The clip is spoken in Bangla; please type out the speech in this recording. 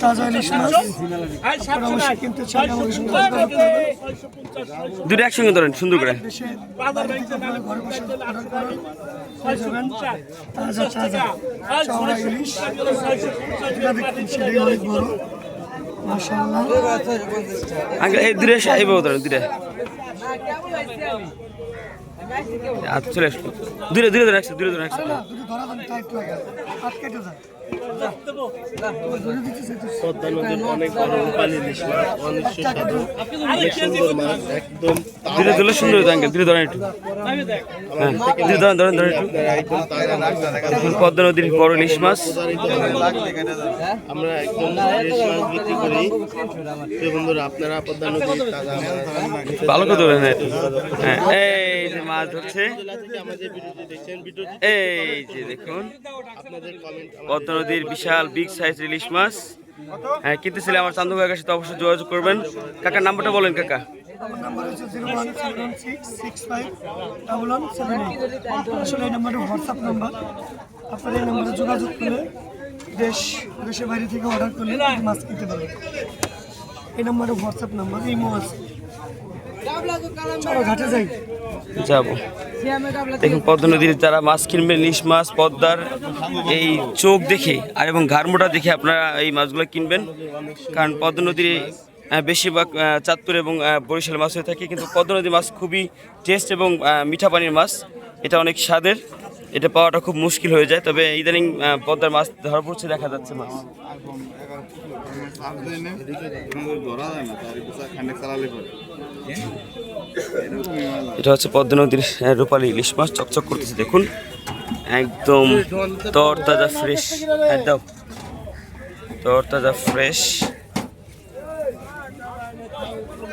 তাজা ইলিশ মাছ অবশ্যই কিনতে চাইলে আমাকে সঙ্গে দুটো একসঙ্গে ধরেন সুন্দর করে। দেশে বাইরে থেকে আপনারা ঘরে বসে অর্ডার করবেন পেয়ে যাবেন তাজা তাজা চাওড়া ইলিশ। যেটা দেখতেন সেটাই অনেক বড়। মাশাআল্লাহ। আগে এই দূরে এসে এইভাবে ধরেন দূরে আচ্ছা চলে আসব দূরে দূরে ধরে রাখছে দূরে ধরে রাখছে ধরা ধরে। পদ্মা নদীর অনেক বড় রূপালী ইলিশ মাছ অনেক সুস্বাদু অনেক সুন্দর মাছ একদম দূরে ধরলে সুন্দর ধরেন একটু। হ্যাঁ ধরেন ধরেন ধরেন একটু। দেখুন পদ্মা নদীর বড় ইলিশ মাছ। আমরা একদম ফ্রেশ মাছ বিক্রি করি। বন্ধুরা আপনারা পদ্মা নদীর ভালো করে ধরেন হ্যাঁ। এই যে মাছ ধরছে। এই যে দেখুন আপনাদের নদীর বিশাল বিগ সাইজ ইলিশ মাছ। হ্যাঁ কিনতে ছেলে আমার চান্দু কাকার সাথে অবশ্যই যোগাযোগ করবেন। কাকার নাম্বারটা বলেন, কাকা। আসলে এই নাম্বারটা হোয়াটসঅ্যাপ নাম্বার, এই নাম্বারে যোগাযোগ দেশ দেশের বাইরে থেকে অর্ডার মাছ এই হোয়াটসঅ্যাপ নাম্বার ইমো আছে। ঘাটে যাই। যাব। দেখুন পদ্মা নদীর যারা মাছ কিনবেন ইলিশ মাছ পদ্মার এই চোখ দেখে আর এবং ঘাড়মোটা দেখে আপনারা এই মাছগুলো কিনবেন। কারণ পদ্মা নদীর বেশিরভাগ চাঁদপুর এবং বরিশাল মাছ হয়ে থাকে। কিন্তু পদ্মা নদীর মাছ খুবই টেস্ট এবং মিঠা পানির মাছ। এটা অনেক স্বাদের। এটা পাওয়াটা খুব মুশকিল হয়ে যায়। তবে ইদানিং পদ্মার মাছ ধরা পড়ছে দেখা যাচ্ছে মাছ। এটা হচ্ছে পদ্ম নদীর আহ, রূপালী ইলিশ মাছ চকচক করতেছে দেখুন। একদম তর তাজা ফ্রেশ একদম। তর তাজা ফ্রেশ